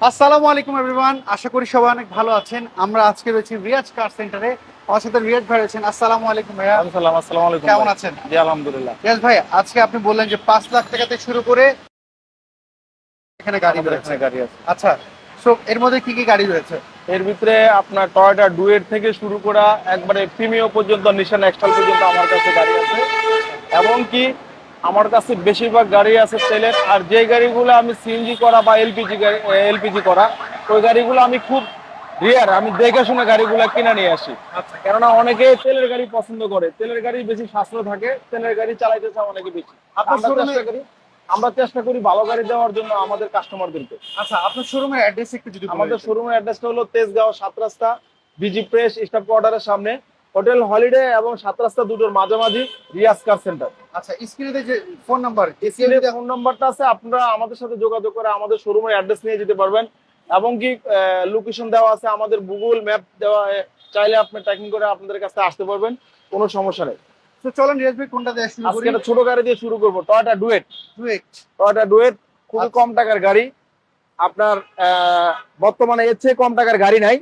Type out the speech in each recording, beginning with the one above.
আসসালামু আলাইকুম এভরিওয়ান আশা করি সবাই অনেক ভালো আছেন। আমরা আজকে রয়েছি রিয়াজ কার সেন্টারে। আমার সাথে রিয়াজ ভাই রয়েছেন। আসসালামু আলাইকুম ভাইয়া। আসসালাম আসসালামু আলাইকুম কেমন আছেন? জি আলহামদুলিল্লাহ। রিয়াজ ভাই আজকে আপনি বললেন যে পাঁচ লাখ টাকা থেকে শুরু করে এখানে গাড়ি রয়েছে। গাড়ি আছে। আচ্ছা সো এর মধ্যে কি কি গাড়ি রয়েছে? এর ভিতরে আপনার টয়োটা ডুয়েট থেকে শুরু করা একবারে প্রিমিয় পর্যন্ত নিশান এক্সটাল পর্যন্ত আমার কাছে গাড়ি আছে। এবং কি আমার কাছে বেশিরভাগ গাড়ি আছে তেলের আর যে গাড়িগুলো আমি সিএনজি করা বা এলপিজি এলপিজি করা ওই গাড়িগুলো আমি খুব রিয়ার আমি দেখে শুনে গাড়িগুলো কিনে নিয়ে আসি। আচ্ছা। কেননা অনেকে তেলের গাড়ি পছন্দ করে। তেলের গাড়ি বেশি সাশ্রয় থাকে তেলের গাড়ি চালাইতে চায় অনেকে বেশি। আমরা চেষ্টা করি আমরা চেষ্টা করি ভালো গাড়ি দেওয়ার জন্য আমাদের কাস্টমারদেরকে আচ্ছা আপনার শোরুমের অ্যাড্রেস একটু যদি আমাদের। শোরুমের অ্যাড্রেসটা হলো তেজগাঁও সাত রাস্তা বিজি প্রেস স্টাফ কোয়ার্টারের সামনে। হোটেল হলিডে এবং সাত রাস্তা দুটোর মাঝামাঝি রিয়াজ কার সেন্টার। আচ্ছা স্ক্রিনে যে ফোন নাম্বার স্ক্রিনে ফোন নাম্বারটা আছে আপনারা আমাদের সাথে যোগাযোগ করে আমাদের শোরুমের অ্যাড্রেস নিয়ে যেতে পারবেন। এবং কি লোকেশন দেওয়া আছে আমাদের গুগল ম্যাপ দেওয়া চাইলে আপনি ট্র্যাকিং করে আপনাদের কাছে আসতে পারবেন কোনো সমস্যা নেই। তো চলেন রিয়াজ ভাই কোনটা দিয়ে শুরু আজকে করি? একটা ছোট গাড়ি দিয়ে শুরু করব Toyota Duet Duet Toyota Duet খুবই আচ্ছা। কম টাকার গাড়ি। আপনার বর্তমানে এর চেয়ে কম টাকার গাড়ি নাই।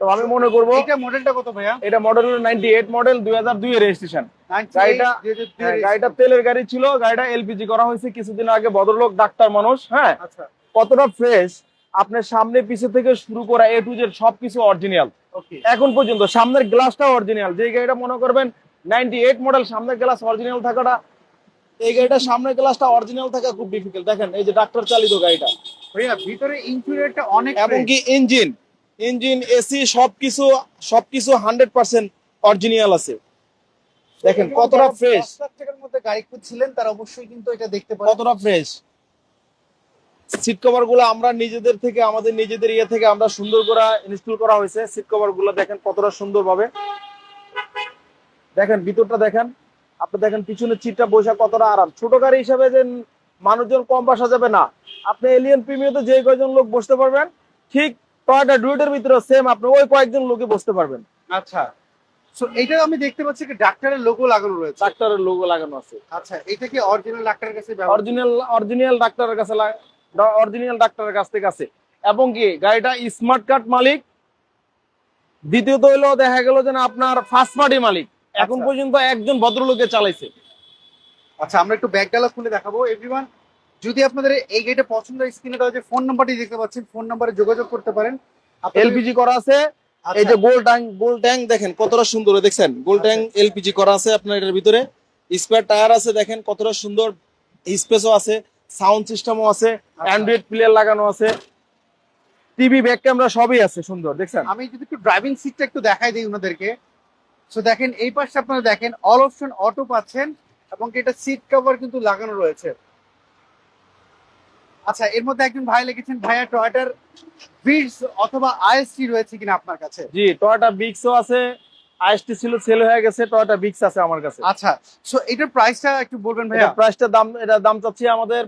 তো আমি মনে করব এটা মডেলটা কত ভাইয়া? এটা মডেল হলো নাইনটি এইট মডেল দুই হাজার দুই রেজিস্ট্রেশন গাড়িটা- 2002 হ্যাঁ, গাড়িটা তেলের গাড়ি ছিল গাড়িটা এলপিজি করা হয়েছে কিছুদিন আগে ভদ্রলোক ডাক্তার মানুষ হ্যাঁ? আচ্ছা। কতটা ফ্রেশ আপনার সামনে পিছে থেকে শুরু করা এ টু জেড সবকিছু অরিজিনাল ওকে এখন পর্যন্ত সামনের গ্লাসটা অরিজিনাল যে গাড়িটা মনে করবেন নাইনটি এইট মডেল সামনের গ্লাস অরিজিনাল থাকাটা। এই গাড়িটা সামনের গ্লাসটা অরিজিনাল থাকা খুব ডিফিকাল্ট দেখেন এই যে ডাক্তার চালিত গাড়িটা। ভাইয়া ভিতরে ইন্টেরিয়রটা অনেক এবং fresh। কি ইঞ্জিন ইঞ্জিন এসি সবকিছু সবকিছু হান্ড্রেড পার্সেন্ট অরিজিনাল আছে। দেখেন কতটা ফ্রেশ মধ্যে গাড়ি খুঁজছিলেন তারা অবশ্যই কিন্তু এটা দেখতে পারেন। কতটা ফ্রেশ সিট কভারগুলো আমরা নিজেদের থেকে আমাদের নিজেদের ইয়ে থেকে আমরা সুন্দর করে ইনস্টল করা হয়েছে। সিট কভারগুলো দেখেন কতটা সুন্দর ভাবে দেখেন ভিতরটা দেখেন। আপনি দেখেন পিছনের সিটটা বসে কতটা আরাম। ছোট গাড়ি হিসাবে যে মানুষজন কম বসা যাবে না। আপনি এলিয়ান প্রিমিয়াতে যে কয়জন লোক বসতে পারবেন ঠিক টয়টা ডুয়েটের ভিতরে সেম আপনি ওই কয়েকজন লোকে বসতে পারবেন। আচ্ছা। সো এইটা আমি দেখতে পাচ্ছি কি ডাক্তারের লোগো লাগানো রয়েছে? ডাক্তারের লোগো লাগানো আছে। আচ্ছা এটা কি অরিজিনাল ডাক্তারের কাছে অরিজিনাল অরিজিনাল ডাক্তারের কাছে অরিজিনাল ডাক্তারের কাছ থেকে আছে। এবং কি গাড়িটা স্মার্ট কার্ড মালিক। দ্বিতীয়ত দেখা গেল যে না আপনার ফার্স্ট পার্টি মালিক। এখন আচ্ছা। পর্যন্ত একজন ভদ্রলোকে চালাইছে। আচ্ছা আমরা একটু ব্যাগ ডালা খুলে দেখাবো এভরিওয়ান যদি আপনাদের এই গাড়িটা পছন্দ হয় স্ক্রিনে দেওয়া যে ফোন নাম্বারটি দেখতে পাচ্ছেন ফোন নাম্বারে যোগাযোগ করতে পারেন। এলপিজি করা আছে। আচ্ছা, এই যে গোল ট্যাঙ্ক গোল ট্যাঙ্ক দেখেন কতটা সুন্দর দেখছেন? গোল ট্যাঙ্ক এলপিজি করা আছে আপনার এটার ভিতরে। স্পেয়ার টায়ার আছে দেখেন কতটা সুন্দর। স্পেসও আছে সাউন্ড সিস্টেমও আছে অ্যান্ড্রয়েড প্লেয়ার লাগানো আছে। টিভি ব্যাক ক্যামেরা সবই আছে সুন্দর দেখছেন? আমি যদি একটু ড্রাইভিং সিটটা একটু দেখাই দিই ওনাদেরকে। সো দেখেন এই পাশে আপনারা দেখেন অল অপশন অটো পাচ্ছেন এবং এটা সিট কভার কিন্তু লাগানো রয়েছে। আচ্ছা এর মধ্যে একজন ভাই লিখেছেন ভাইয়া টয়টার বিটস অথবা আইএসটি রয়েছে কিনা আপনার কাছে? জি টয়োটা বিক্সও আছে আইএসটি ছিল সেল হয়ে গেছে টয়টা বিক্স আছে আমার কাছে। আচ্ছা সো এটার প্রাইসটা একটু বলবেন ভাইয়া। প্রাইসটা দাম এটা দাম চাচ্ছি আমাদের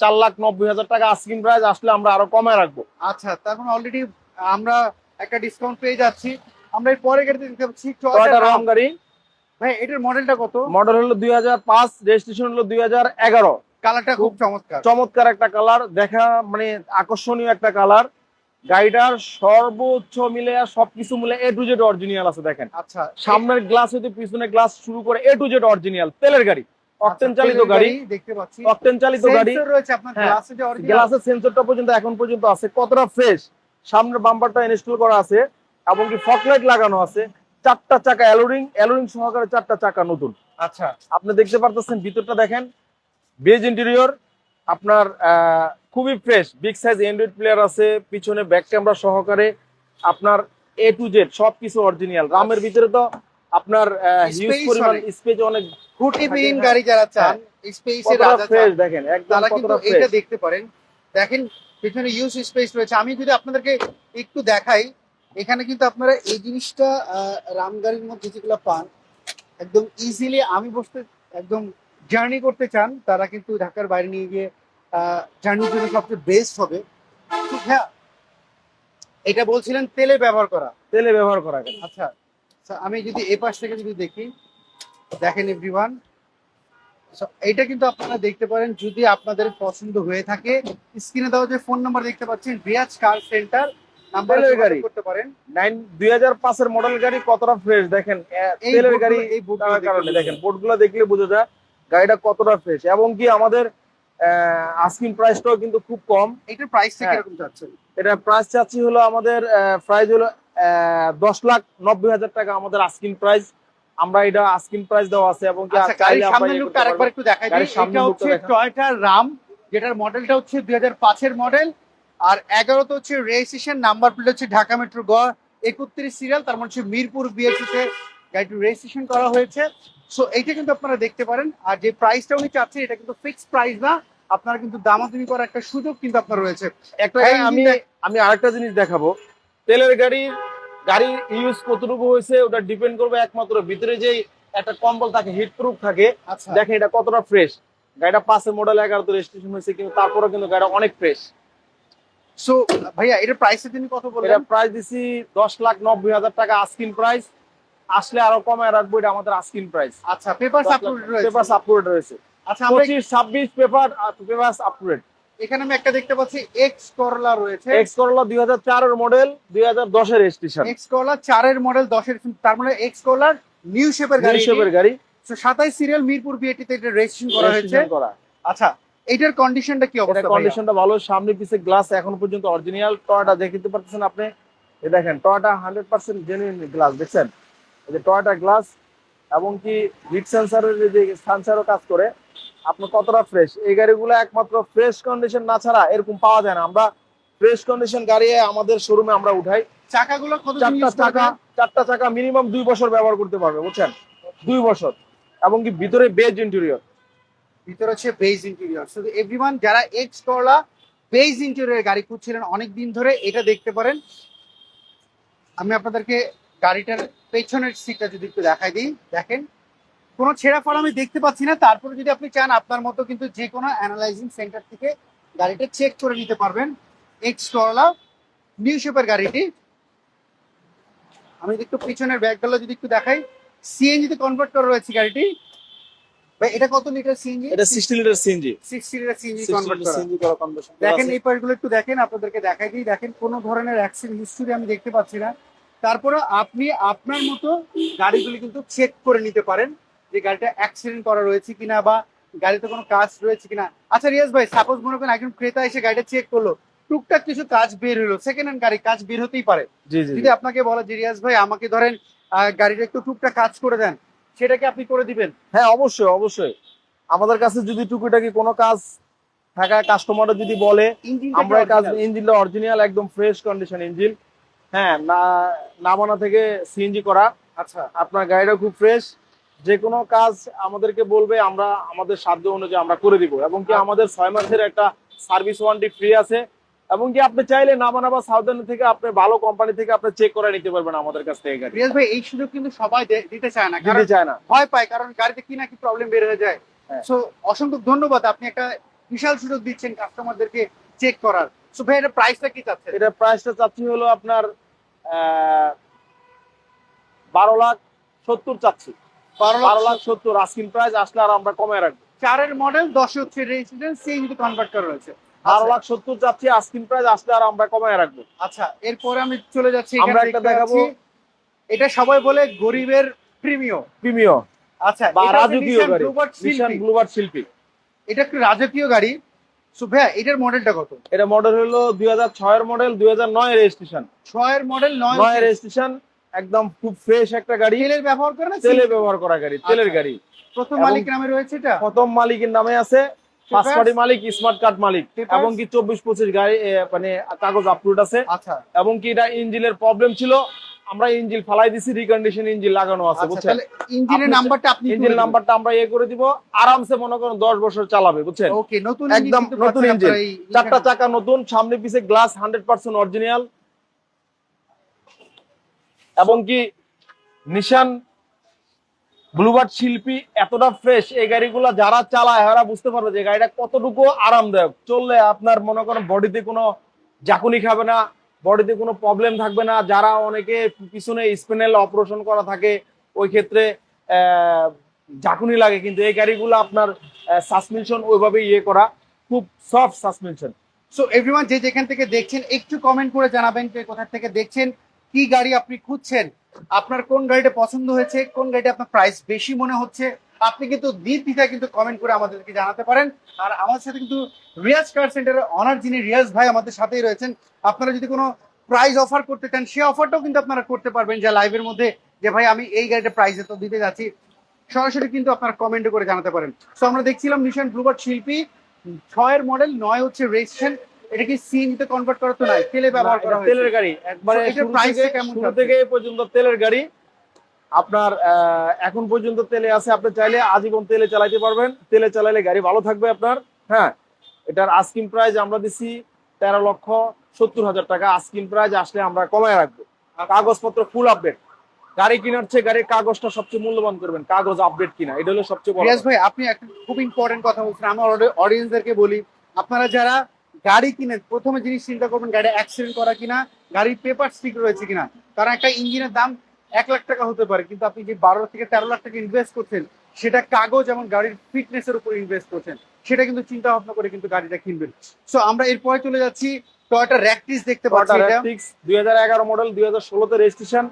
চার লাখ নব্বই হাজার টাকা আস্কিং প্রাইস আসলে আমরা আরও কমায় রাখব। আচ্ছা তার মানে অলরেডি আমরা একটা ডিসকাউন্ট পেয়ে যাচ্ছি। আমরা এর পরে গাড়িতে দেখতে পাচ্ছি টয়টা রং গাড়ি। ভাই এটার মডেলটা কত? মডেল হলো দুই হাজার পাঁচ রেজিস্ট্রেশন হলো দুই হাজার এগারো। কালারটা খুব চমৎকার। চমৎকার একটা কালার। দেখা মানে আকর্ষণীয় একটা কালার। গাড়িটার সর্বোচ্চ মিলে সবকিছু মিলে এ টু জেড অরিজিনাল আছে দেখেন। আচ্ছা সামনের গ্লাস হইতে পিছনের গ্লাস শুরু করে এ টু জেড অরিজিনাল তেলের গাড়ি অকটেন আচ্ছা, চালিত গাড়ি দেখতে পাচ্ছি। অকটেন চালিত গাড়ি রয়েছে আপনার হ্যাঁ, গ্লাসে যে অরিজিনাল গ্লাসের সেন্সরটা পর্যন্ত এখন পর্যন্ত আছে। কতটা ফ্রেশ সামনের বাম্পারটা ইনস্টল করা আছে এবং কি ফকলাইট লাগানো আছে। চারটা চাকা অ্যালোরিং অ্যালোরিং সহকারে চারটা চাকা নতুন। আচ্ছা। আপনি দেখতে পারতেছেন ভিতরটা দেখেন। বেজ ইন্টেরিয়র আপনার খুবই fresh big size android player আছে পিছনে ব্যাক ক্যামেরা সহকারে আপনার এ টু জেড সবকিছু অরিজিনাল রামের ভিতরে তো আপনার হিউজ পরিমাণ স্পেস অনেক খুঁটি বিহীন হ্যাঁ। গাড়ি যারা চান স্পেসের রাজা চান। দেখেন একদম কিন্তু এটা দেখতে পারেন। দেখেন পিছনে ইউজ স্পেস রয়েছে। আমি যদি আপনাদেরকে একটু দেখাই এখানে কিন্তু আপনারা এই জিনিসটা রাম গাড়ির মধ্যে যেগুলো পান একদম ইজিলি আমি বসতে একদম জার্নি করতে চান তারা কিন্তু ঢাকার বাইরে নিয়ে গিয়ে জার্নির জন্য সবচেয়ে বেস্ট হবে। হ্যাঁ এটা বলছিলেন তেলে ব্যবহার করা। তেলে ব্যবহার করা আচ্ছা আমি যদি এ পাশ থেকে যদি দেখি দেখেন এভরিওয়ান এইটা কিন্তু আপনারা দেখতে পারেন যদি আপনাদের পছন্দ হয়ে থাকে স্ক্রিনে দেওয়া যে ফোন নাম্বার দেখতে পাচ্ছেন রিয়াজ কার সেন্টার নাম্বারে গাড়ি। করতে পারেন। নাইন দুই হাজার পাঁচের মডেল গাড়ি কতটা ফ্রেশ দেখেন তেলের গাড়ি এই কারণে। দেখেন যায়। বোর্ডগুলো দেখলে বোঝা যায় গাড়িটা কতটা ফ্রেশ এবং কি আমাদের আস্কিং প্রাইসটাও কিন্তু খুব কম। এটার প্রাইসটা হ্যাঁ। কীরকম চাচ্ছেন? এটা প্রাইস চাচ্ছি হলো আমাদের প্রাইস হলো দশ লাখ নব্বই হাজার টাকা আমাদের আস্কিং প্রাইস আমরা এটা আস্কিং প্রাইস দেওয়া আছে এবং কি আচ্ছা ইয়ে লুকটা আরেকবার একটু দেখাই দিই। এটা হচ্ছে। টয়োটা রাম যেটার মডেলটা হচ্ছে দুই হাজার পাঁচের মডেল আর এগারোতে হচ্ছে রেজিস্ট্রেশন নাম্বার প্লেট হচ্ছে ঢাকা মেট্রো গ একত্রিশ সিরিয়াল তার মানে হচ্ছে মিরপুর বিএসিতে গাড়িটি রেজিস্ট্রেশন করা হয়েছে। সো এইটা কিন্তু আপনারা দেখতে পারেন। আর যে প্রাইসটা উনি চাচ্ছেন এটা কিন্তু ফিক্সড প্রাইস না। আপনারা কিন্তু দামাদামি করার একটা সুযোগ কিন্তু আপনার রয়েছে। একটা আমি আমি আরেকটা জিনিস দেখাবো। তেলের গাড়ির গাড়ি ইউজ কতটুকু হয়েছে ওটা ডিপেন্ড করবে একমাত্র ভিতরে যে একটা কম্বল থাকে হিট প্রুফ থাকে। আচ্ছা। দেখেন এটা কতটা ফ্রেশ গাড়িটা পাঁচের মডেল এগারোতে রেজিস্ট্রেশন হয়েছে কিন্তু তারপরে কিন্তু গাড়িটা অনেক ফ্রেশ সো ভাইয়া এটার প্রাইসের তিনি কত এটা প্রাইস দিছি দশ লাখ নব্বই হাজার টাকা আস্কিন প্রাইস আসলে আরও কমায় রাখব এটা আমাদের আস্কিন প্রাইস আচ্ছা পেপার আপলোড রয়েছে। পেপার আপলোড রয়েছে। আচ্ছা আমরা পঁচিশ ছাব্বিশ পেপার পেপার আপলোড এখানে আমি একটা দেখতে পাচ্ছি এক্স করলা রয়েছে। এক্স করলা দুই হাজার চারের মডেল দুই হাজার দশের রেজিস্ট্রেশন এক্স কলা চারের মডেল দশের তার মানে এক্স কলার নিউ শেপের গাড়ি নিউ শেপের গাড়ি। সাতাইশ সিরিয়াল মিরপুর বিএটিতে এটা রেজিস্ট্রেশন করা হয়েছে। আচ্ছা এইটার কন্ডিশনটা কি অবস্থা? কন্ডিশনটা ভালো সামনে পিছে গ্লাস এখন পর্যন্ত অরিজিনাল টয়টা দেখতে পাচ্ছেন আপনি। এই দেখেন Toyota hundred percent genuine glass দেখছেন? এই যে টয়টা গ্লাস এবং কি হিট সেন্সারের যে সেন্সারও কাজ করে আপনার কতটা ফ্রেশ এই গাড়িগুলো একমাত্র ফ্রেশ কন্ডিশন না ছাড়া এরকম পাওয়া যায় না। আমরা ফ্রেশ কন্ডিশন গাড়ি আমাদের শোরুমে আমরা উঠাই। চাকাগুলো কত চারটা চাকা চারটা চাকা মিনিমাম দুই বছর ব্যবহার করতে পারবে বুঝছেন? দুই বছর। এবং কি ভিতরে বেজ ইন্টেরিয়র ভিতরে হচ্ছে বেজ ইন্টেরিয়র শুধু এভরিওয়ান যারা এক্স করলা বেজ ইন্টেরিয়র গাড়ি খুঁজছিলেন অনেক দিন ধরে এটা দেখতে পারেন। আমি আপনাদেরকে গাড়িটার পেছনের সিটটা যদি একটু দেখাই দিই দেখেন। কোনো ছেঁড়া ফল আমি দেখতে পাচ্ছি না। তারপরে যদি আপনি চান আপনার মতো কিন্তু যে কোনো অ্যানালাইজিং সেন্টার থেকে গাড়িটা চেক করে নিতে পারবেন। এক্স করলা নিউ শেপের গাড়িটি। আমি যদি একটু পিছনের ব্যাগগুলো যদি একটু দেখাই সিএনজি তে কনভার্ট করা রয়েছে গাড়িটি। ভাই এটা কত লিটার সিএনজি এটা sixty litre CNG sixty litre CNG convert করা। সিএনজি করা কনভার্সন দেখেন এই পার্টগুলো একটু দেখেন আপনাদেরকে দেখাই দিই। দেখেন কোনো ধরনের অ্যাক্সিডেন্ট হিস্টরি আমি দেখতে পাচ্ছি না। তারপরে আপনি আপনার মতো গাড়িগুলি কিন্তু চেক করে নিতে পারেন যে গাড়িটা অ্যাক্সিডেন্ট করা রয়েছে কিনা বা গাড়িতে কোনো কাজ রয়েছে কিনা। আচ্ছা রিয়াজ ভাই সাপোজ মনে করেন একজন ক্রেতা এসে গাড়িটা চেক করল টুকটাক কিছু কাজ বের হলো সেকেন্ড হ্যান্ড গাড়ি কাজ বের হতেই পারে। যদি আপনাকে বলে যে রিয়াজ ভাই আমাকে ধরেন গাড়িটা একটু টুকটাক কাজ করে দেন সেটাকে আপনি করে দিবেন? হ্যাঁ অবশ্যই অবশ্যই। আমাদের কাছে যদি টুকিটাকি কোনো কাজ থাকা কাস্টমার যদি বলে ইঞ্জিন আমরা কাজ ইঞ্জিনটা অরিজিনাল একদম ফ্রেশ কন্ডিশন ইঞ্জিন। হ্যাঁ না নামানা থেকে সিএনজি করা। আচ্ছা আপনার গাড়িটা খুব ফ্রেশ যে কোনো কাজ আমাদেরকে বলবে আমরা আমাদের সাধ্য অনুযায়ী আমরা করে দিব। এবং কি আমাদের ছয় মাসের একটা সার্ভিস ওয়ারেন্টি ফ্রি আছে। এবং কি আপনি চাইলে নামানা বা সাউদার্ন থেকে আপনি ভালো কোম্পানি থেকে আপনি চেক করে নিতে পারবেন আমাদের কাছ থেকে গাড়ি। রিয়াজ ভাই এই সুযোগ কিন্তু সবাই দিতে চায় না। দিতে চায় না। ভয় পায় কারণ গাড়িতে কি না কি প্রবলেম বের হয়ে যায়। হ্যাঁ। সো অসংখ্য ধন্যবাদ। আপনি একটা বিশাল সুযোগ দিচ্ছেন কাস্টমারদেরকে চেক করার। সো ভাই এটা প্রাইসটা কি চাচ্ছেন? এটা প্রাইসটা চাচ্ছি হলো আপনার বারো লাখ সত্তর চাচ্ছি। বারো লাখ সত্তর আস্কিন প্রাইস আসলে আর আমরা কমে রাখব। চারের মডেল দশে হচ্ছে রেজিস্ট্রেশন সিএনজি কনভার্ট করা রয়েছে। বারো লাখ সত্তর চাচ্ছি আস্কিন প্রাইস আসলে আর আমরা কমে রাখব। আচ্ছা এরপরে আমি চলে যাচ্ছি আমরা একটা দেখাবো। এটা সবাই বলে গরিবের প্রিমিয় প্রিমিয় আচ্ছা বা রাজকীয় গাড়ি। ব্লুবার্ড শিল্পী। এটা একটু রাজকীয় গাড়ি? সো ভাইয়া এটার মডেলটা কত? এটা মডেল হলো দুই হাজার ছয়ের মডেল দুই হাজার নয় রেজিস্ট্রেশন ছয়ের মডেল নয় রেজিস্ট্রেশন একদম খুব ফ্রেশ একটা গাড়ি। তেলের ব্যবহার করে না তেলে ব্যবহার করা গাড়ি তেলের আচ্ছা। গাড়ি। প্রথম মালিক নামে রয়েছে এটা? প্রথম মালিকের নামে আছে। ফার্স্ট পার্টি মালিক স্মার্ট কার্ড মালিক? এবং কি চব্বিশ পঁচিশ গাড়ি মানে কাগজ আপলোড আছে। আচ্ছা। এবং কি এটা ইঞ্জিনের প্রবলেম ছিল? আমরা ইঞ্জিন ফালাই দিছি রিকন্ডিশন ইঞ্জিন লাগানো আছে আচ্ছা বুঝছেন? তাহলে ইঞ্জিনের নাম্বারটা আপনি ইঞ্জিন নাম্বারটা আমরা ইয়ে করে দিব আরামসে মনে করেন দশ বছর চালাবে বুঝছেন? ওকে নতুন একদম নতুন এই- চারটা চাকা নতুন সামনে পিছে গ্লাস হান্ড্রেড পার্সেন্ট অরিজিনাল এবং কি নিশান ব্লুবার্ড শিল্পী এতটা ফ্রেশ এই গাড়িগুলো যারা চালায় এরা বুঝতে পারবে যে গাড়িটা কতটুকু আরামদায়ক। চললে আপনার মনে করেন বডিতে কোনো জাকুনি খাবে না বডিতে কোনো প্রবলেম থাকবে না। যারা অনেকে পিছনে স্পিনেল অপারেশন করা থাকে, ওই ক্ষেত্রে ঝাঁকুনি লাগে। কিন্তু এই গাড়িগুলো আপনার সাসপেনশন ওইভাবে ইয়ে করা খুব সফট সাসপেনশন সো এভরিওয়ান যে যেখান থেকে দেখছেন, একটু কমেন্ট করে জানাবেন যে কোথা থেকে দেখছেন, কি গাড়ি আপনি খুঁজছেন, আপনার কোন গাড়িটা পছন্দ হয়েছে, কোন গাড়িটা আপনার প্রাইস বেশি মনে হচ্ছে আপনি কিন্তু নির্দ্বিধায় কিন্তু কমেন্ট করে আমাদেরকে জানাতে পারেন। আর আমার সাথে কিন্তু রিয়াজ কার সেন্টারের অনার যিনি রিয়াজ ভাই আমাদের সাথেই রয়েছেন আপনারা যদি কোনো প্রাইস অফার করতে চান সেই অফারটাও কিন্তু আপনারা করতে পারবেন যে লাইভের মধ্যে। যে ভাই আমি এই গাড়িটা প্রাইস এত দিতে যাচ্ছি। সরাসরি কিন্তু আপনারা কমেন্ট করে জানাতে পারেন। তো আমরা দেখছিলাম নিশান ব্লুবার্ড শিল্পী ছয়ের মডেল নয় হচ্ছে রেজিস্ট্রেশন এটা কি সিএনজি তে কনভার্ট করা তো নাই? তেলে ব্যবহার করা তেলের গাড়ি। একবারে থেকে- কেমন শুরু? থেকে পর্যন্ত তেলের গাড়ি। আপনার এখন পর্যন্ত তেলে আছে আপনি চাইলে আজীবন তেলে চালাইতে পারবেন। তেলে চালালে গাড়ি ভালো থাকবে আপনার হ্যাঁ? এটার আস্কিং প্রাইস আমরা দিছি তেরো লক্ষ সত্তর হাজার টাকা। আস্কিং প্রাইস আসলে আমরা কমায় রাখব। কাগজপত্র ফুল আপডেট গাড়ি কেনার চেয়ে গাড়ির কাগজটা সবচেয়ে মূল্যবান করবেন কাগজ আপডেট কিনা এটা হলো সবচেয়ে বড় ভাই আপনি একটা খুব ইম্পর্টেন্ট কথা বলছেন আমার অডিয়েন্সদেরকে বলি আপনারা যারা গাড়ি কিনেন প্রথমে জিনিস চিন্তা করবেন গাড়ি অ্যাক্সিডেন্ট করা কিনা গাড়ির পেপার ঠিক রয়েছে কিনা কারণ একটা ইঞ্জিনের দাম এক লাখ টাকা হতে পারে কিন্তু আপনি যে বারো লাখ থেকে তেরো লাখ টাকা ইনভেস্ট করছেন সেটা কাগজ এবং গাড়ির ফিটনেস এর উপর ইনভেস্ট করছেন সেটা কিন্তু চিন্তা ভাবনা করে কিন্তু গাড়িটা কিনবেন। সো আমরা এরপরে চলে যাচ্ছি টয়টা র্যাকটিস দেখতে পাচ্ছি এটা। দুই হাজার এগারো মডেল দুই হাজার ষোলোতে রেজিস্ট্রেশন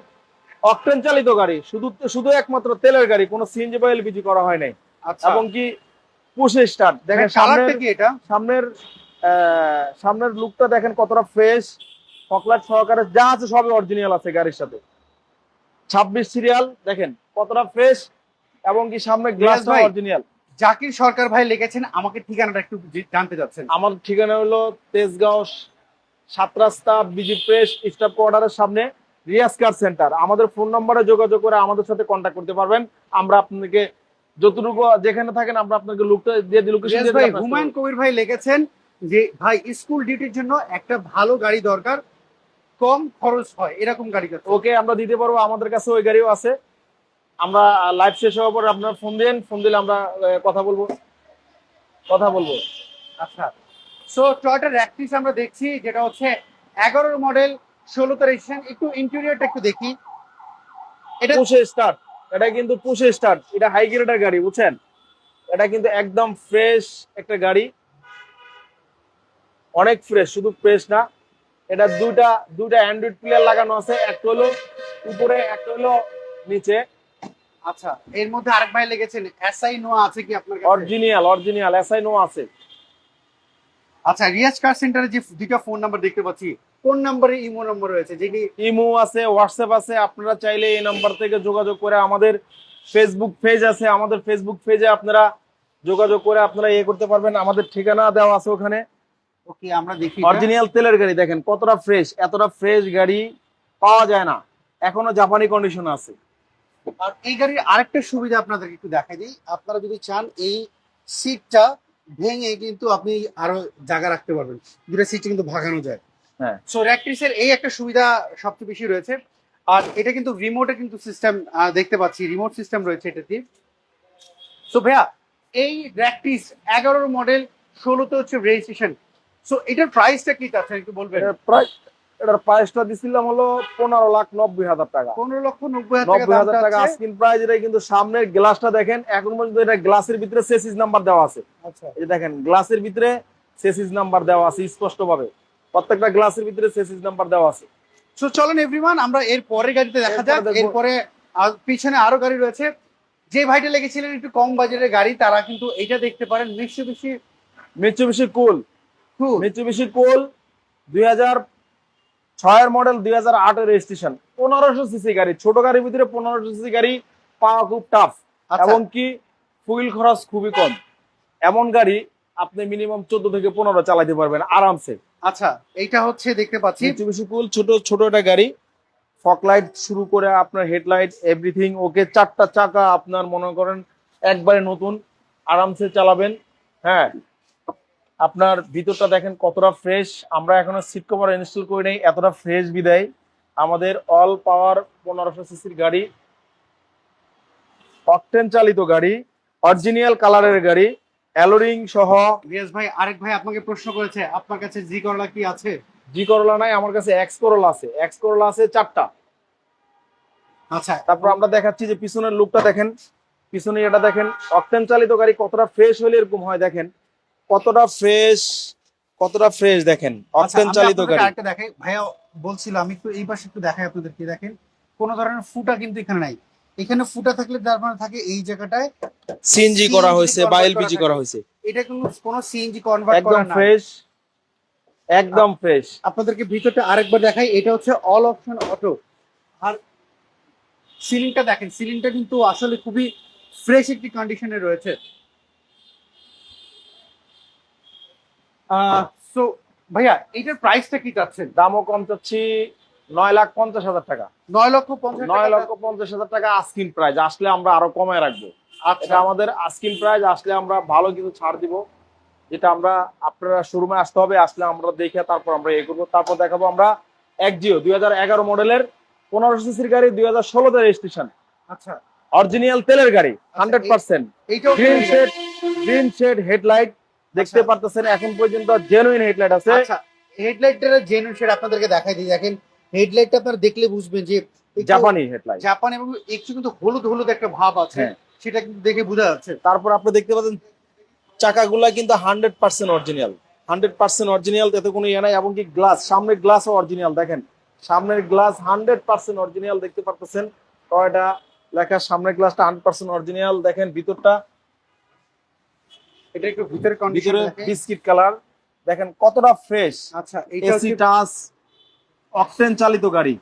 অকটেন চালিত গাড়ি শুধু শুধু একমাত্র তেলের গাড়ি কোনো সিএনজি বা এলপিজি করা হয় নাই। আচ্ছা। এবং কি পুষে স্টার্ট দেখেন কালারটা সামনের কি এটা? সামনের সামনের লুকটা দেখেন কতটা ফ্রেশ ফকলাট সহকারে যা আছে সবই অরিজিনাল আছে গাড়ির সাথে। ছাব্বিশ সিরিয়াল দেখেন কতটা ফ্রেশ এবং কি সামনে গ্লাসটা অরিজিনাল জাকির সরকার ভাই লিখেছেন আমাকে ঠিকানাটা একটু জানতে চাচ্ছেন। আমার ঠিকানা হলো তেজগাঁও সাত রাস্তা বিজি প্রেস স্টাফ কোয়ার্টারের সামনে রিয়াজ কার সেন্টার আমাদের ফোন নম্বরে যোগাযোগ করে আমাদের সাথে কন্ট্যাক্ট করতে পারবেন। আমরা আপনাকে যতটুকু যেখানে থাকেন আমরা আপনাকে লুকটা দিয়ে দিই লোকেশন দিয়ে ভাই হুমায়ুন কবির ভাই লিখেছেন যে ভাই স্কুল ডিউটির জন্য একটা ভালো গাড়ি দরকার। কম খরচ হয় এরকম গাড়ি ওকে আমরা দিতে পারব আমাদের কাছে ওই গাড়িও আছে। আমরা লাইভ শেষ হওয়ার পর আপনার ফোন দেন ফোন দিলে আমরা কথা বলব। কথা বলব। আচ্ছা। সো টয়টা র্যাকটিস আমরা দেখছি যেটা হচ্ছে এগারোর মডেল ষোলোতে রেজিস্ট্রেশন একটু ইন্টেরিয়রটা একটু দেখি। এটা পুষে স্টার্ট এটা কিন্তু পুষে স্টার্ট এটা হাই গ্রেডের গাড়ি বুঝছেন? এটা কিন্তু একদম ফ্রেশ একটা গাড়ি। অনেক ফ্রেশ শুধু ফ্রেশ না। এটা দুইটা দুইটা অ্যান্ড্রয়েড প্লেয়ার লাগানো আছে। একটা হলো উপরে একটা হলো নিচে। আচ্ছা এর মধ্যে আরেক ভাই লিখেছেন এসআই নোয়া আছে কি আপনার কাছে? অরিজিনাল অরিজিনাল এসআই নো আছে। আচ্ছা রিয়াজ কার সেন্টারে যে দুইটা ফোন নাম্বার দেখতে পাচ্ছি কোন নাম্বারে ইমো নম্বর রয়েছে? যেটি ইমো আছে হোয়াটসঅ্যাপ আছে আপনারা চাইলে এই নাম্বার থেকে যোগাযোগ করে আমাদের ফেসবুক পেজ আছে। আমাদের ফেসবুক পেজে আপনারা যোগাযোগ করে আপনারা ইয়ে করতে পারবেন। আমাদের ঠিকানা দেওয়া আছে ওখানে। ওকে আমরা দেখি। অরিজিনাল তেলের গাড়ি দেখেন কতটা ফ্রেশ এতটা ফ্রেশ গাড়ি পাওয়া যায় না। এখনও জাপানি কন্ডিশন আছে। আর এই গাড়ির আরেকটা সুবিধা আপনাদেরকে একটু দেখাই দিই। আপনারা যদি চান এই সিটটা ভেঙে কিন্তু আপনি আরও জায়গা রাখতে পারবেন। দুটো সিটটা কিন্তু ভাগানো যায়। হ্যাঁ। সো র্যাকটিসের এই একটা সুবিধা সবচেয়ে বেশি রয়েছে। আর এটা কিন্তু রিমোটে কিন্তু সিস্টেম দেখতে পাচ্ছি রিমোট সিস্টেম রয়েছে এটাতে সো ভাইয়া এই র্যাকটিস এগারোর মডেল ষোলোতে হচ্ছে রেজিস্ট্রেশন সো এটার প্রাইসটা কি চাচ্ছেন একটু বলবেন? প্রাইস এটার প্রাইসটা দিছিলাম হলো পনেরো লাখ নব্বই হাজার টাকা। পনেরো লক্ষ নব্বই হাজার টাকা। আস্কিন প্রাইস এটা কিন্তু সামনের গ্লাসটা দেখেন এখন পর্যন্ত এটা গ্লাসের ভিতরে সেসিস নাম্বার দেওয়া আছে। আচ্ছা। এই দেখেন গ্লাসের ভিতরে সেসিস নাম্বার দেওয়া আছে স্পষ্ট ভাবে প্রত্যেকটা গ্লাসের ভিতরে সেসিস নাম্বার দেওয়া আছে। সো চলেন এভরিওয়ান আমরা এর পরের গাড়িতে দেখা যাক। এরপরে পিছনে আরও গাড়ি রয়েছে। যে ভাইটা লেগেছিলেন একটু কম বাজেটের গাড়ি তারা কিন্তু এটা দেখতে পারেন। Mitsubishi Mitsubishi cool Cool। Mitsubishi cool দুই হাজার ছয়ের মডেল দুই হাজার আটের রেজিস্ট্রেশন পনেরোশো সিসি গাড়ি ছোট গাড়ির ভিতরে পনেরোশো সিসি গাড়ি পাওয়া খুব টাফ আচ্ছা। এবং কি ফুয়েল খরচ খুবই কম। এমন গাড়ি আপনি মিনিমাম চোদ্দ থেকে পনেরো চালাতে পারবেন আরামসে। আচ্ছা এইটা হচ্ছে দেখতে পাচ্ছি। মিচুবিশি কুল ছোট ছোট একটা গাড়ি। ফক লাইট শুরু করে আপনার হেডলাইট এভরিথিং ওকে চারটা চাকা আপনার মনে করেন একবারে নতুন আরামসে চালাবেন। হ্যাঁ আপনার ভিতরটা দেখেন কতটা ফ্রেশ আমরা এখনও সিট কভার ইনস্টল করি নাই এতটা ফ্রেশ বিদায়। আমাদের অল পাওয়ার পনেরোশো সিসির গাড়ি। অকটেন চালিত গাড়ি অরিজিনাল কালারের গাড়ি অ্যালোরিং সহ। রিয়াজ ভাই আরেক ভাই আপনাকে প্রশ্ন করেছে আপনার কাছে জি করলা কি আছে? জি করলা নাই আমার কাছে এক্স করলা আছে। এক্স করলা আছে চারটা। আচ্ছা তারপর আমরা দেখাচ্ছি যে পিছনের লুকটা দেখেন। পিছনে এটা দেখেন অকটেন চালিত গাড়ি কতটা ফ্রেশ হলে এরকম হয় দেখেন। কতটা ফ্রেশ কতটা ফ্রেশ দেখেন আচ্ছা, অকটেন আমি চালিত গাড়ি। আরেকটা দেখাই। ভাইয়া বলছিলাম আমি একটু এই পাশে একটু দেখাই আপনাদেরকে দেখেন কোন ধরনের ফুটা কিন্তু এখানে নাই। এখানে ফুটা থাকলে তার মানে থাকে এই জায়গাটায় সিএনজি করা হয়েছে বা এলপিজি করা করা হয়েছে। এটা কিন্তু কোনো সিএনজি কনভার্ট করা না একদম ফ্রেশ একদম ফ্রেশ আপনাদেরকে ভিতরটা আরেকবার দেখাই এটা হচ্ছে অল অপশন অটো আর সিলিংটা দেখেন সিলিংটা কিন্তু আসলে খুবই ফ্রেশ একটি কন্ডিশনে রয়েছে। সো ভাইয়া এটার প্রাইসটা কি চাচ্ছেন? দামও কম চাচ্ছি নয় লাখ পঞ্চাশ হাজার টাকা। নয় লক্ষ পঞ্চাশ নয় লক্ষ পঞ্চাশ হাজার টাকা আস্কিন প্রাইস আসলে আমরা আরও কমায় রাখব। আচ্ছা। আমাদের আস্কিন প্রাইস আসলে আমরা ভালো কিছু ছাড় দিব যেটা আমরা আপনারা শোরুমে আসতে হবে আসলে আমরা দেখে তারপর আমরা এ করব। তারপর দেখাবো আমরা এক জিও দুই হাজার এগারো মডেলের পনেরো সিসির গাড়ি দুই হাজার ষোলোতে রেজিস্ট্রেশন আচ্ছা। অরিজিনাল তেলের গাড়ি hundred percent green shade green shade headlight দেখতে আচ্ছা। পারতেছেন এখন পর্যন্ত জেনুইন হেডলাইট আছে। আচ্ছা হেডলাইটের জেনুইন শেড আপনাদেরকে দেখাই দিই দেখেন হেডলাইটটা আপনারা দেখলে বুঝবেন যে জাপানি হেডলাইট জাপান এবং একটু কিন্তু হলুদ হলুদ একটা ভাব আছে হ্যাঁ। সেটা কিন্তু দেখে বোঝা যাচ্ছে। তারপর আপনি দেখতে পাচ্ছেন চাকাগুলা কিন্তু hundred percent original hundred percent original এতে কোনো ইয়ে নাই এবং কি গ্লাস সামনের গ্লাসও অরিজিনাল দেখেন। সামনের গ্লাস হান্ড্রেড পার্সেন্ট অরিজিনাল দেখতে পারতেছেন টয়টা লেখা সামনের গ্লাসটা হান্ড্রেড পার্সেন্ট অরিজিনাল দেখেন ভিতরটা এটা একটু ভিতরে কন্ডিশন ভিতরে বিস্কিট কালার। দেখেন কতটা ফ্রেশ আচ্ছা এটা এসি টাচ অকটেন চালিত গাড়ি।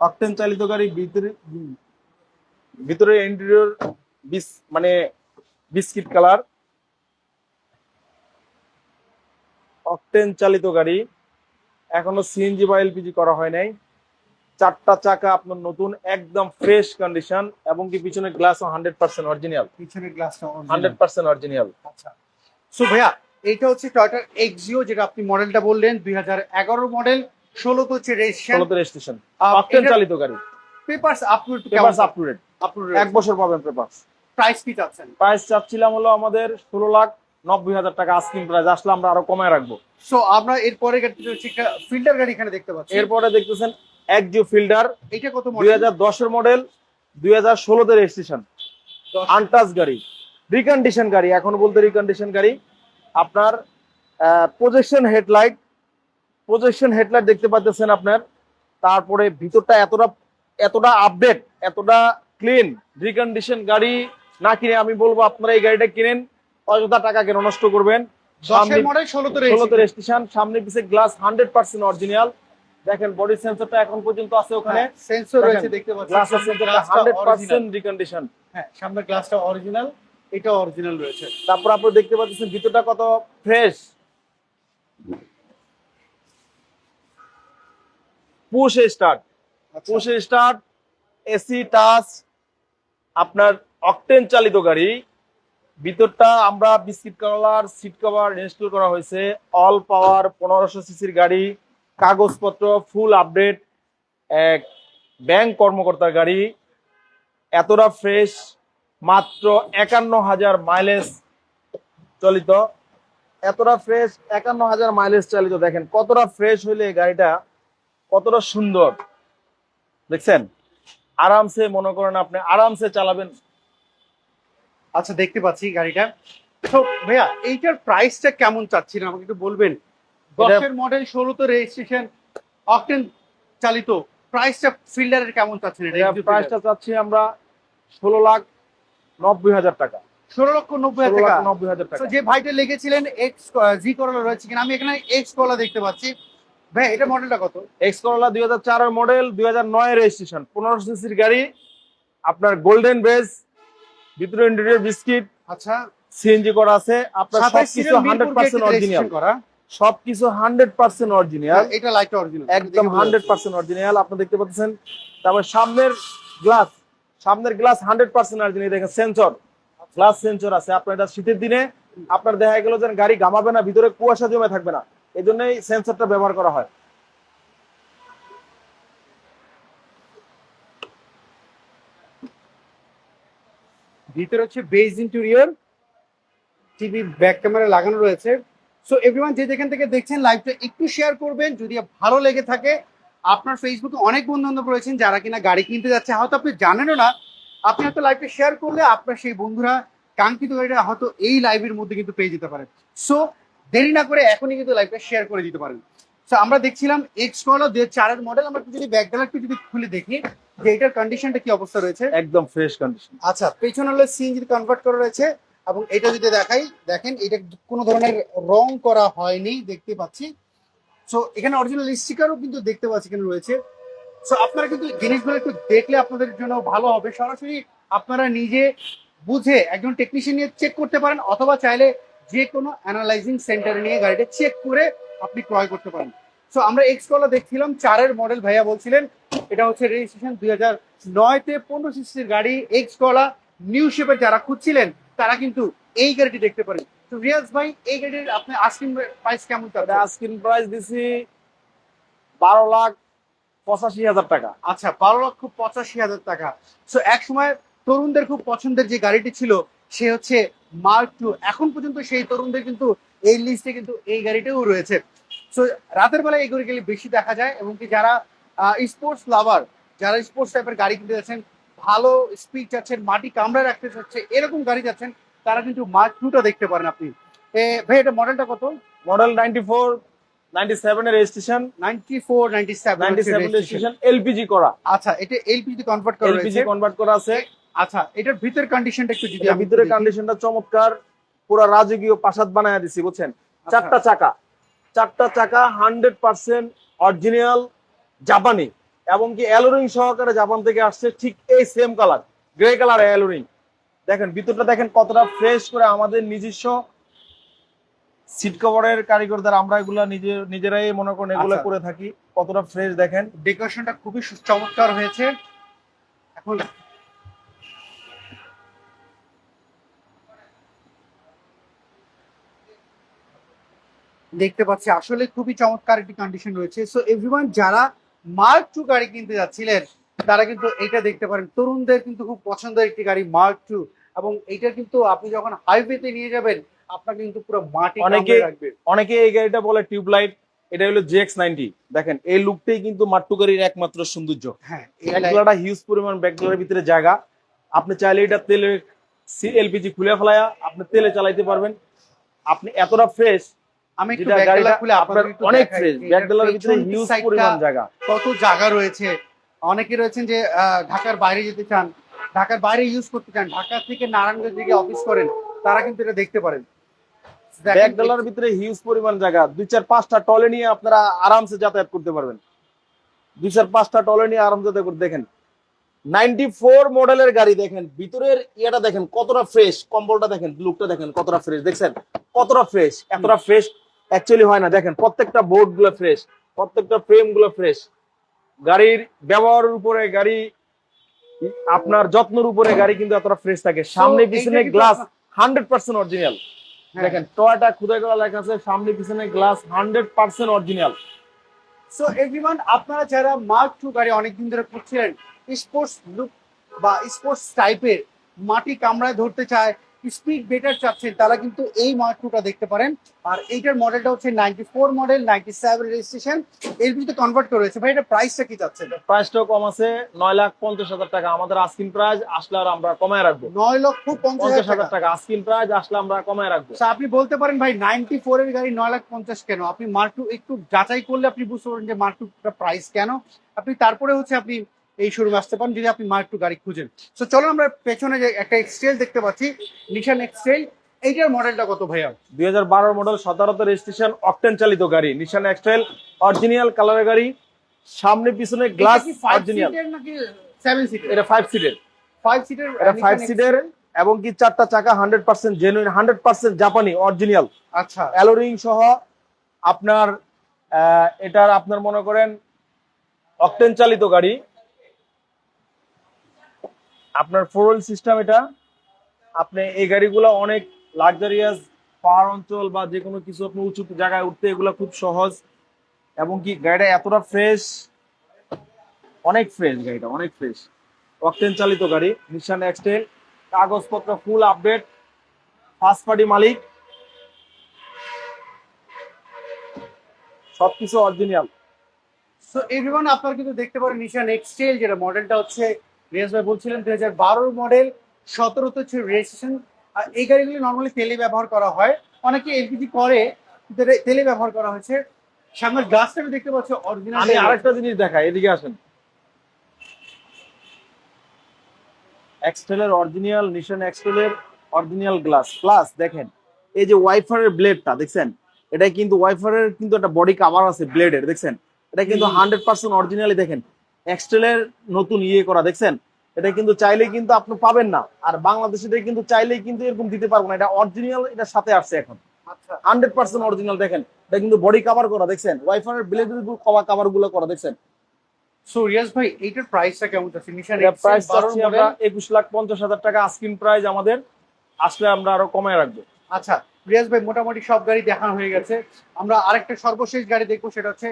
অকটেন চালিত গাড়ি ভিতরে ভিতরে ইন্টেরিয়র বিস মানে বিস্কিট কালার। অকটেন চালিত গাড়ি। এখনও সিএনজি বা এলপিজি করা হয় নাই। চারটা চাকা আপনার নতুন একদম ফ্রেশ কন্ডিশন এবং কি পিছনে গ্লাস হান্ড্রেড পার্সেন্ট অরিজিনাল পিছনের গ্লাসটা হান্ড্রেড পার্সেন্ট অরিজিনাল আচ্ছা। সো ভাইয়া এটা হচ্ছে টয়টার এক্সিও যেটা আপনি মডেলটা বললেন দুই হাজার এগারো মডেল ষোলো তো হচ্ছে রেজিস্ট্রেশন ষোলোতে রেজিস্ট্রেশন অকটেন চালিত গাড়ি। Papers upload papers up to date upload এক বছর পাবেন পেপারস প্রাইস কি চাচ্ছেন? প্রাইস চাচ্ছিলাম হলো আমাদের ষোলো লাখ নব্বই হাজার টাকা আস্কিং প্রাইস আসলে আমরা আরও কমায় রাখব। সো আমরা এরপরে ফিল্টার গাড়ি এখানে দেখতে পাচ্ছি। এরপরে দেখতেছেন এক জিও ফিল্ডার এটা কত দুই মডেল হাজার দশের মডেল দুই হাজার ষোলোতে রেজিস্ট্রেশন আনটাচ গাড়ি রিকন্ডিশন গাড়ি এখন বলতে রিকন্ডিশন গাড়ি। আপনার প্রজেকশন হেডলাইট প্রজেকশন হেডলাইট দেখতে পাচ্ছেন আপনার। তারপরে ভিতরটা এতটা এতটা আপডেট এতটা ক্লিন রিকন্ডিশন গাড়ি না কিনে আমি বলব আপনারা এই গাড়িটা কিনেন। অযথা টাকা কেন নষ্ট করবেন। সামনে পিছে গ্লাস হান্ড্রেড পার্সেন্ট অরিজিনাল দেখেন বডি সেন্সরটা এখন পর্যন্ত আছে ওখানে। সেন্সর রয়েছে দেখতে পাচ্ছেন। গ্লাস সেন্সরটা হান্ড্রেড পার্সেন্ট রিকন্ডিশন হ্যাঁ সামনে গ্লাসটা অরিজিনাল এটা অরিজিনাল রয়েছে। তারপর আপনি দেখতে পাচ্ছেন ভিতরটা কত ফ্রেশ পুশে স্টার্ট আচ্ছা। পুশে স্টার্ট এসি টাচ আপনার অকটেন চালিত গাড়ি। ভিতরটা আমরা biscuit colour seat cover install করা হয়েছে। অল পাওয়ার পনেরোশো সিসির গাড়ি। কাগজপত্র ফুল আপডেট এক ব্যাংক কর্মকর্তার গাড়ি, এতটা ফ্রেশ মাত্র একান্ন হাজার মাইলেজ চলিত। এতটা ফ্রেশ একান্ন হাজার মাইলেজ চালিত। দেখেন, কতটা ফ্রেশ হইলে গাড়িটা, কতটা সুন্দর। দেখছেন? আরামসে মনে করেন আপনি আরামসে চালাবেন। আচ্ছা দেখতে পাচ্ছি গাড়িটা। ভাইয়া, এইটার প্রাইসটা কেমন চাচ্ছিলেন? আমাকে একটু বলবেন। দশের মডেল ষোলো তো রেজিস্ট্রেশন অকটেন চালিত। প্রাইসটা ফিল্ডারের কেমন চাচ্ছেন এটা প্রাইসটা চাচ্ছি আমরা ষোলো লাখ নব্বই হাজার টাকা। ষোলো লক্ষ নব্বই হাজার টাকা? নব্বই হাজার টাকা। যে ভাইটা লিখেছিলেন এক্স জি করলা রয়েছে কিনা আমি এখানে এক্স করলা দেখতে পাচ্ছি। ভাই এটা মডেলটা কত? এক্স করলা দুই হাজার চারের মডেল দুই হাজার নয় রেজিস্ট্রেশন পনেরো সিসির গাড়ি আপনার গোল্ডেন বেজ ভিতরে ইন্টেরিয়র বিস্কিট আচ্ছা। সিএনজি করা আছে। আপনার সবকিছু হান্ড্রেড পার্সেন্ট অরিজিনাল করা। সবকিছু হান্ড্রেড পার্সেন্ট অরিজিনাল এটা লাইটটা অরিজিনাল একদম হান্ড্রেড পার্সেন্ট অরিজিনাল আপনি দেখতে পাচ্ছেন তারপর সামনের গ্লাস সামনের গ্লাস হান্ড্রেড পার্সেন্ট অরিজিনাল দেখেন সেন্সর গ্লাস সেন্সর আছে। আপনার এটা শীতের দিনে আপনার দেখা গেল যে গাড়ি ঘামাবে না ভিতরে কুয়াশা জমে থাকবে না। এই জন্যই সেন্সরটা ব্যবহার করা হয়। ভিতরে হচ্ছে beige interior TV back camera লাগানো রয়েছে। সো এভরিওয়ান যে যেখান থেকে দেখছেন লাইভটা একটু শেয়ার করবেন। যদি ভালো লেগে থাকে আপনার ফেসবুকে অনেক বন্ধু বান্ধব রয়েছেন যারা কিনা গাড়ি কিনতে যাচ্ছে। হয়তো আপনি জানেনও না আপনি হয়তো লাইভটা শেয়ার করলে আপনার সেই বন্ধুরা কাঙ্ক্ষিত গাড়িটা হয়তো এই লাইভের মধ্যে কিন্তু পেয়ে যেতে পারেন সো দেরি না করে এখনই কিন্তু লাইভটা শেয়ার করে দিতে পারেন। সো আমরা দেখছিলাম এক্স কলা দুই চারের মডেল আমরা যদি ব্যাক একটু যদি খুলে দেখি যে এটার কন্ডিশনটা কি অবস্থা রয়েছে? একদম ফ্রেশ কন্ডিশন আচ্ছা পেছনে হলো সিএনজি কনভার্ট করা রয়েছে। এবং এটা যদি দেখাই, দেখেন, এটা কোনো ধরনের রং করা হয়নি, দেখতে পাচ্ছি। সো এখানে অরিজিনাল স্টিকারও কিন্তু দেখতে পাচ্ছি, এখানে রয়েছে। সো আপনারা কিন্তু জিনিসগুলো একটু দেখলে আপনাদের জন্য ভালো হবে। সরাসরি আপনারা নিজে বুঝে একজন টেকনিশিয়ান নিয়ে চেক করতে পারেন, অথবা চাইলে যে কোনো অ্যানালাইজিং সেন্টারে নিয়ে গাড়িটা চেক করে আপনি ক্রয় করতে পারেন। সো আমরা এক্স কলা দেখছিলাম, চারের মডেল ভাইয়া বলছিলেন। এটা হচ্ছে রেজিস্ট্রেশন দুই হাজার নয়তে পনেরো সিসির গাড়ি এক্স কলা নিউ শেপের যারা খুঁজছিলেন তারা কিন্তু এই গাড়িটি দেখতে পারেন তো রিয়াজ ভাই এই গাড়ির আপনি আস্কিং প্রাইস কেমন চাচ্ছেন? আস্কিন প্রাইস দিছি বারো লাখ পঁচাশি হাজার টাকা। আচ্ছা বারো লক্ষ পঁচাশি হাজার টাকা। সো এক সময় তরুণদের খুব পছন্দের যে গাড়িটি ছিল সে হচ্ছে মার্ক টু এখন পর্যন্ত সেই তরুণদের কিন্তু এই লিস্টে কিন্তু এই গাড়িটাও রয়েছে। সো রাতের বেলা এই গাড়িগুলি বেশি দেখা যায় এবং কি যারা স্পোর্টস লাভার যারা স্পোর্টস টাইপের গাড়ি কিনতে যাচ্ছেন ভালো স্পিড চাচ্ছেন মাটি কামড়া রাখতে চাচ্ছে এরকম গাড়ি যাচ্ছেন তারা কিন্তু মার্ক টুটা দেখতে পারেন আপনি। ভাই এটা মডেলটা কত? Model ninety four registration LPG করা। আচ্ছা এটা এলপিজি কনভার্ট করা এলপিজি কনভার্ট করা আছে। আচ্ছা এটার ভিতর কন্ডিশনটা একটু যদি এটা আমি ভিতরে কন্ডিশনটা চমৎকার। পুরো রাজকীয় প্রাসাদ বানায় দিছি বুঝছেন? আচ্ছা, চারটা চাকা। চারটা চাকা হান্ড্রেড পার্সেন্ট অরিজিনাল জাপানি এবং কি অ্যালোরিং সহকারে জাপান থেকে আসছে ঠিক এই সেম কালার গ্রে কালার অ্যালোরিং। দেখেন ভিতরটা দেখেন কতটা ফ্রেশ করে আমাদের নিজস্ব সিট কভারের কারিগরদের আমরা এগুলা নিজে নিজেরাই মনে করেন এগুলো আচ্ছা। করে থাকি কতটা ফ্রেশ দেখেন। ডেকোরেশনটা খুবই চমৎকার হয়েছে। এখন দেখতে পাচ্ছি আসলে খুবই চমৎকার একটি কন্ডিশন রয়েছে। সো এভরিওয়ান যারা মার্ক টু গাড়ি কিনতে যাচ্ছিলেন তারা কিন্তু এটা দেখতে পারেন। তরুণদের কিন্তু খুব পছন্দের একটি গাড়ি মার্ক টু এবং এটা কিন্তু আপনি যখন হাইওয়েতে নিয়ে যাবেন আপনাকে কিন্তু পুরো মাটি অনেকে- অনেকে এই গাড়িটা বলে টিউবলাইট এটা হলো জিএক্স নাইনটি দেখেন এই লুকটাই কিন্তু মাট্টু গাড়ির একমাত্র সৌন্দর্য। হ্যাঁ হিউজ পরিমাণ ব্যাকডোরের ভিতরে জায়গা। আপনি চাইলে এটা তেলে এলপিজি খুলে ফেলায়া আপনি তেলে চালাইতে পারবেন। আপনি এতটা ফ্রেশ আমি একটু ব্যাকডালা খুলে আপনার অনেক ফ্রেশ এটার ব্যাকডোরের ভিতরে হিউজ পরিমাণ জায়গা। কত জায়গা রয়েছে। অনেকে রয়েছেন যে ঢাকার বাইরে যেতে চান ঢাকার বাইরে ইউজ করতে চান ঢাকা থেকে নারায়ণগঞ্জ দিকে অফিস করেন তারা কিন্তু এটা দেখতে পারেন। ব্যাকডোলার ভিতরে হিউজ পরিমাণ জায়গা। দুই চার পাঁচটা টলে নিয়ে আপনারা আরামসে যাতায়াত করতে পারবেন। দুই চার পাঁচটা টলে নিয়ে আরামসে যাতায়াত দেখেন। নাইনটি ফোর মডেলের গাড়ি দেখেন। ভিতরের ইয়েটা দেখেন কতটা ফ্রেশ কম্বলটা দেখেন লুকটা দেখেন কতটা ফ্রেশ দেখছেন? কতটা ফ্রেশ এতটা ফ্রেশ অ্যাকচুয়ালি হয় না। দেখেন প্রত্যেকটা বোর্ডগুলো ফ্রেশ প্রত্যেকটা ফ্রেমগুলো ফ্রেশ গাড়ির ব্যবহারের উপরে গাড়ি আপনার যত্নের উপরে গাড়ি কিন্তু এতটা ফ্রেশ থাকে। সামনে পিছনে গ্লাস হান্ড্রেড পার্সেন্ট অরিজিনাল। দেখেন টয়টা খুদাই করা লেখা আছে সামনে পিছনে glass hundred percent original so everyone আপনারা যারা মার্ক টু গাড়ি অনেকদিন ধরে খুঁজছিলেন স্পোর্টস লুক বা স্পোর্টস টাইপের মাটি কামড়ায় ধরতে চায় স্পিড বেটার চাচ্ছেন তারা কিন্তু এই মার্ক টুটা দেখতে পারেন। আর এইটার মডেলটা হচ্ছে ninety four model ninety seven registration এর ভিতরে কনভার্ট করে রয়েছে। ভাই এটা প্রাইসটা কি চাচ্ছেন? প্রাইসটাও কম আছে নয় লাখ পঞ্চাশ হাজার টাকা। আমাদের আস্কিন প্রাইস আসলে আর আমরা কমায় রাখব। নয় লক্ষ পঞ্চাশ হাজার টাকা আস্কিন প্রাইস আসলে আমরা কমায় রাখব। আচ্ছা, আপনি বলতে পারেন ভাই নাইনটি ফোর এর গাড়ি নয় লাখ পঞ্চাশ কেন? আপনি মার্ক টু একটু যাচাই করলে আপনি বুঝতে পারবেন যে মার্ক টুটা প্রাইস কেন। আপনি তারপরে হচ্ছে আপনি এই শোরুমে আসতে পারেন যদি আপনি মার্ক টু গাড়ি খুঁজেন। তো চলো আমরা পেছনে যে একটা এক্সটেল দেখতে পাচ্ছি নিশান এক্সটেল এইটার মডেলটা কত ভাইয়া? দুই হাজার বারো মডেল সতেরোতে রেজিস্ট্রেশন অকটেন চালিত গাড়ি নিশান এক্সটাইল অরিজিনাল কালারের গাড়ি সামনে পিছনে গ্লাস অরিজিনাল সেভেন সিটের এটা ফাইভ সিটের ফাইভ সিটের এটা ফাইভ সিটের এবং কি চারটা চাকা hundred percent genuine hundred percent জাপানি অরিজিনাল আচ্ছা। অ্যালোরিং সহ আপনার এটার আপনার মনে করেন অকটেন চালিত গাড়ি আপনার ফোর সিস্টেম এটা, আপনি এই গাড়িগুলো অনেক লাক্সারিয়াস পাহাড় অঞ্চল বা যে কোনো কিছু আপনি উঁচু জায়গায় উঠতে এগুলো খুব সহজ এবং কি গাড়িটা এতটা ফ্রেশ অনেক ফ্রেশ গাড়িটা, অনেক ফ্রেশ অকটেন চালিত গাড়ি নিশান এক্সটেল কাগজপত্র ফুল আপডেট ফার্স্ট পার্টি মালিক। সবকিছু অরিজিনাল সো এভরিওয়ান আপনারা কিন্তু দেখতে পারেন নিশান এক্সটেল যেটা মডেলটা হচ্ছে রিয়াজ ভাই বলছিলেন দুই হাজার বারোর মডেল সতেরোতে হচ্ছে রেজিস্ট্রেশন এই গাড়িগুলি নর্মালি তেলে ব্যবহার করা হয়। অনেকে এলপিজি করে তেলে ব্যবহার করা হয়েছে। সামনের গ্লাসটা আমি দেখতে পাচ্ছি অরিজিনাল আমি আরেকটা জিনিস দেখাই এদিকে আসেন। এক্সটেলের অরিজিনাল নিশন এক্সটেলের অরিজিনাল গ্লাস প্লাস দেখেন এই যে ওয়াইফারের ব্লেডটা দেখছেন? এটা কিন্তু ওয়াইফারের কিন্তু একটা বডি কাভার আছে ব্লেডের দেখছেন? এটা কিন্তু। হান্ড্রেড পার্সেন্ট অরিজিনালি দেখেন। এক্সটেলের নতুন ইয়ে করা দেখছেন? এটা কিন্তু চাইলে কিন্তু আপনি পাবেন না। আর বাংলাদেশে এটা কিন্তু চাইলে কিন্তু এরকম দিতে পারব না। এটা অরিজিনাল এটার সাথে আসছে এখন। আচ্ছা। হান্ড্রেড পার্সেন্ট অরিজিনাল দেখেন। এটা কিন্তু বডি কাভার করা দেখছেন? ওয়াইফারের ব্লেডের কভার কাভারগুলো করা দেখছেন? সো রিয়াজ ভাই এইটার প্রাইসটা কেমন? আছে এটা প্রাইস 12 আমরা model। একুশ লাখ পঞ্চাশ হাজার টাকা আস্কিন প্রাইস আমাদের। আসলে আমরা আরও কমায় রাখব। আচ্ছা রিয়াজ ভাই মোটামুটি সব গাড়ি দেখানো হয়ে গেছে। আমরা আরেকটা সর্বশেষ গাড়ি দেখব সেটা হচ্ছে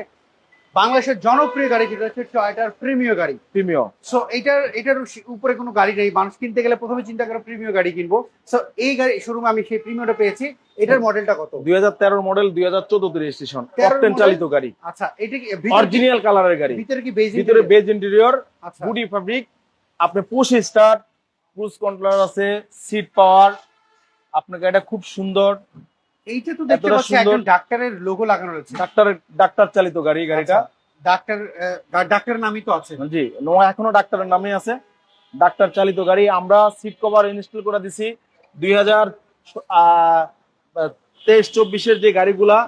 বাংলাদেশের জনপ্রিয় গাড়ি যেটা হচ্ছে টয়টার প্রিমিয় গাড়ি। প্রিমিয়াম সো এটার এটার উপরে কোনো গাড়ি নেই। মানুষ কিনতে গেলে প্রথমে চিন্তা করে প্রিমিয় গাড়ি কিনবো। সো এই গাড়ি শোরুমে আমি সেই প্রিমিয়টা পেয়েছি। এটার মডেলটা কত? দুই হাজার তেরোর মডেল দুই হাজার চোদ্দ রেজিস্ট্রেশন 13 অকটেন চালিত গাড়ি। আচ্ছা এটা কি অরিজিনাল কালারের গাড়ি। ভিতরে কি বেজ ভিতরে বেজ ইন্টেরিয়র বুডি ফ্যাব্রিক আপনি পুশ স্টার্ট ক্রুজ কন্ট্রোলার আছে সিট পাওয়ার আপনার গাড়িটা খুব সুন্দর এইটা তো দেখতে পাচ্ছি একজন ডাক্তারের লোগো লাগানো রয়েছে। ডাক্তার ডাক্তার চালিত গাড়ি গাড়িটা। আচ্ছা, ডাক্তার ডাক্তারের নামই তো আছে। জি নোয়া এখনও ডাক্তারের নামে আছে। ডাক্তার চালিত গাড়ি আমরা সিট কভার ইনস্টল করে দিছি। দুই হাজার তেইশ চব্বিশের যে গাড়িগুলা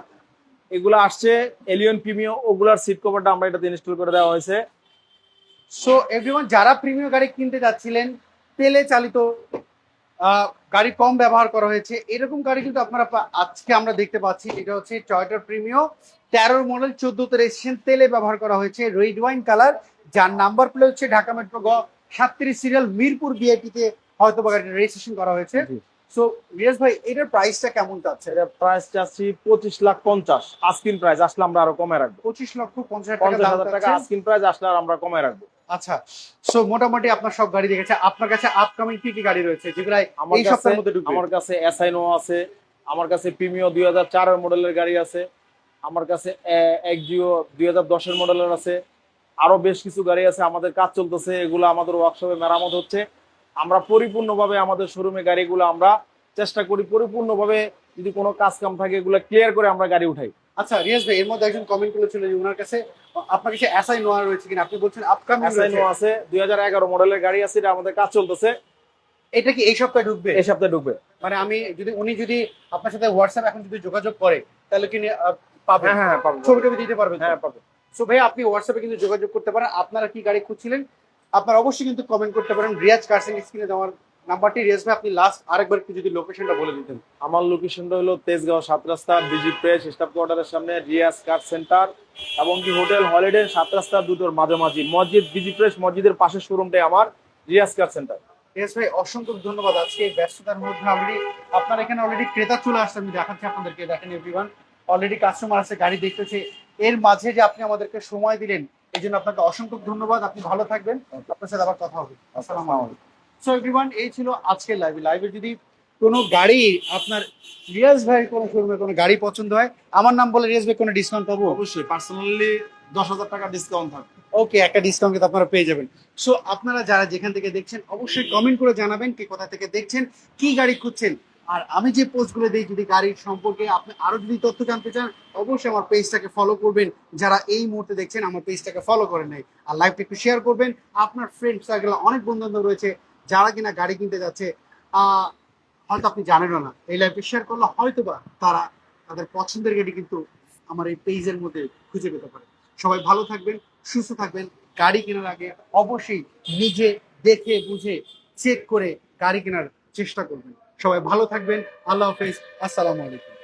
এগুলা আসছে এলিয়ন প্রিমিও ওগুলার সিট কভারটা আমরা এটাতে ইনস্টল করে দেওয়া হয়েছে। সো এভরিওয়ান যারা প্রিমিয়াম গাড়ি কিনতে যাচ্ছিলেন তেলে চালিত গাড়ি কম ব্যবহার করা হয়েছে। এরকম গাড়ি কিন্তু আপনারা আজকে আমরা দেখতে পাচ্ছি। এটা হচ্ছে টয়টার প্রিমিও তেরোর মডেল চোদ্দতে রেজিস্ট্রেশন তেলে ব্যবহার করা হয়েছে রেড ওয়াইন কালার যার নাম্বার প্লেট হচ্ছে ঢাকা মেট্রো গ সাতত্রিশ সিরিয়াল মিরপুর বিআইটিতে হয়তো বা গাড়িটা রেজিস্ট্রেশন করা হয়েছে। সো রিয়াজ ভাই এটার প্রাইসটা কেমন যাচ্ছে এটা প্রাইস চাচ্ছি পঁচিশ লাখ পঞ্চাশ। আস্কিন প্রাইস আসলে আমরা আরও কমে রাখব। পঁচিশ লক্ষ পঞ্চাশ হাজার টাকা। আস্কিন প্রাইস আসলে আমরা কমে রাখব। আচ্ছা সো মোটামুটি আপনার সব গাড়ি দেখেছে। আপনার কাছে আপকামিং কি কি গাড়ি রয়েছে? যেগুলো আমার এই কাছে সপ্তাহের মধ্যে ঢুকবে। আমার কাছে এসআইনো আছে আমার কাছে প্রিমিও দুই হাজার চারের মডেলের গাড়ি আছে আমার কাছে একজিও দুই হাজার দশের মডেলের আছে আরও বেশ কিছু গাড়ি আছে আমাদের কাজ চলতেছে এগুলো আমাদের ওয়ার্কশপে মেরামত হচ্ছে। আমরা পরিপূর্ণভাবে আমাদের শোরুমে গাড়িগুলো আমরা চেষ্টা করি পরিপূর্ণভাবে যদি কোনো কাজ কাম থাকে এগুলো ক্লিয়ার করে আমরা গাড়ি উঠাই। আচ্ছা রিয়াজ ভাই এর মধ্যে একজন কমেন্ট করেছিল যে ওনার কাছে আপনার কাছে এসআই নোয়া রয়েছে কিনা? আপনি বলছেন আপকামিং এসআইনো আছে দুই হাজার এগারো মডেলের গাড়ি আছে এটা আমাদের কাজ চলতেছে। এটা কি এই সপ্তাহে ঢুকবে? এই সপ্তাহে ঢুকবে। মানে আমি যদি উনি যদি আপনার সাথে হোয়াটসঅ্যাপ এখন যদি যোগাযোগ করে তাহলে কি পাবেন হ্যাঁ হ্যাঁ পাবো। ছবি টবি দিতে পারবেন হ্যাঁ পাবো। সো ভাই আপনি হোয়াটসঅ্যাপে কিন্তু যোগাযোগ করতে পারেন। আপনারা কি গাড়ি খুঁজছিলেন? আপনারা অবশ্যই কিন্তু কমেন্ট করতে পারেন। রিয়াজ কার্সেন স্ক্রিনে দেওয়ার নাম্বারটি ভাই আপনি লাস্ট আরেকবার একটু যদি লোকেশনটা বলে দিতেন। আমার লোকেশনটা হলো তেজগাঁও সাত রাস্তা বিজি প্রেস স্টাফ কোয়ার্টারের সামনে রিয়াজ কার সেন্টার এবং কি হোটেল হলিডে সাত রাস্তা দুটোর মাঝামাঝি। মসজিদ বিজি প্রেস মসজিদের পাশের শোরুমটাই আমার রিয়াজ কার সেন্টার রিয়াজ ভাই অসংখ্য ধন্যবাদ আজকে এই ব্যস্ততার মধ্যে অলরেডি আপনার এখানে অলরেডি ক্রেতা চলে আসছে আমি দেখাচ্ছি আপনাদেরকে দেখেন এভরিওয়ান অলরেডি কাস্টমার আছে গাড়ি দেখতেছে। এর মাঝে যে আপনি আমাদেরকে সময় দিলেন এই জন্য আপনাকে অসংখ্য ধন্যবাদ। আপনি ভালো থাকবেন। আপনার সাথে আবার কথা হবে। আসসালামু আলাইকুম। সো এভরিওয়ান এই ছিল আজকের লাইভে লাইভে যদি কোনো গাড়ি আপনার রিয়াজ ভাইয়ের কোনো শোরুমে কোনো গাড়ি পছন্দ হয় আমার নাম বলে রিয়াজ ভাই কোনো ডিসকাউন্ট পাবো? অবশ্যই পার্সোনালি দশ হাজার টাকা ডিসকাউন্ট থাকবে ওকে একটা ডিসকাউন্ট কিন্তু আপনারা পেয়ে যাবেন। সো আপনারা যারা যেখান থেকে দেখছেন অবশ্যই কমেন্ট করে জানাবেন কে কোথা থেকে দেখছেন কি গাড়ি খুঁজছেন। আর আমি যে পোস্টগুলো দিই যদি গাড়ির সম্পর্কে আপনি আরও যদি তথ্য জানতে চান অবশ্যই আমার পেজটাকে ফলো করবেন। যারা এই মুহূর্তে দেখছেন আমার পেজটাকে ফলো করেন নাই আর লাইভটা একটু শেয়ার করবেন। আপনার ফ্রেন্ড সার্কেল অনেক বন্ধু বান্ধব রয়েছে যারা কিনা গাড়ি কিনতে যাচ্ছে হয়তো আপনি জানেনও না, এই লাইভটা শেয়ার করলে হয়তো বা তারা তাদের পছন্দের গাড়ি কিন্তু আমার এই পেজের মধ্যে খুঁজে পেতে পারে। সবাই ভালো থাকবেন, সুস্থ থাকবেন, গাড়ি কেনার আগে অবশ্যই নিজে দেখে বুঝে চেক করে গাড়ি কেনার চেষ্টা করবেন। সবাই ভালো থাকবেন, আল্লাহ হাফেজ, আসসালামু আলাইকুম।